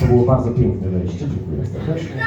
To było bardzo piękne wejście. Dziękuję serdecznie.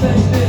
Thank you.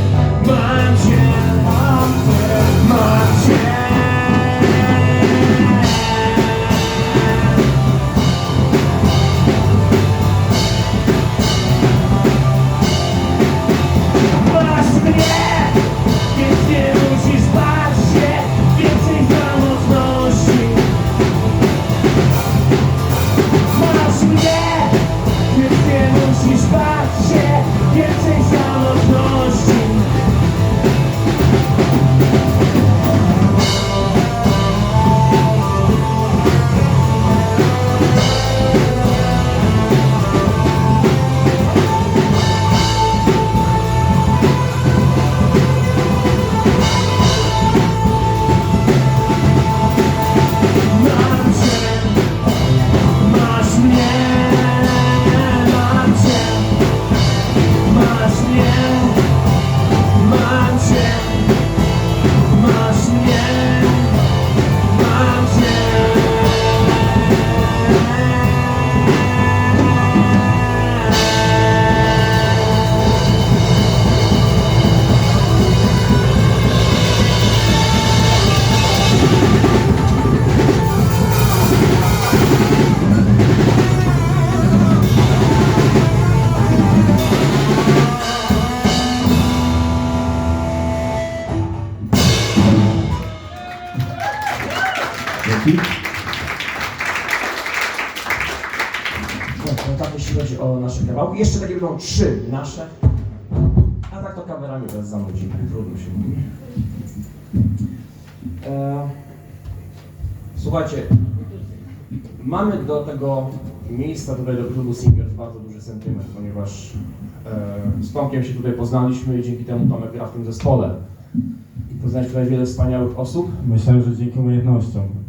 tak jeśli chodzi o nasze kawałki. Jeszcze takie będą trzy nasze. A tak to kamerami teraz zanudzimy. Trudno się mówi. E, słuchajcie, mamy do tego miejsca, tutaj do klubu Singers bardzo duży sentyment, ponieważ e, z Tomkiem się tutaj poznaliśmy i dzięki temu Tomek gra w tym zespole. Poznaliśmy tutaj wiele wspaniałych osób. Myślę, że dzięki umiejętnościom.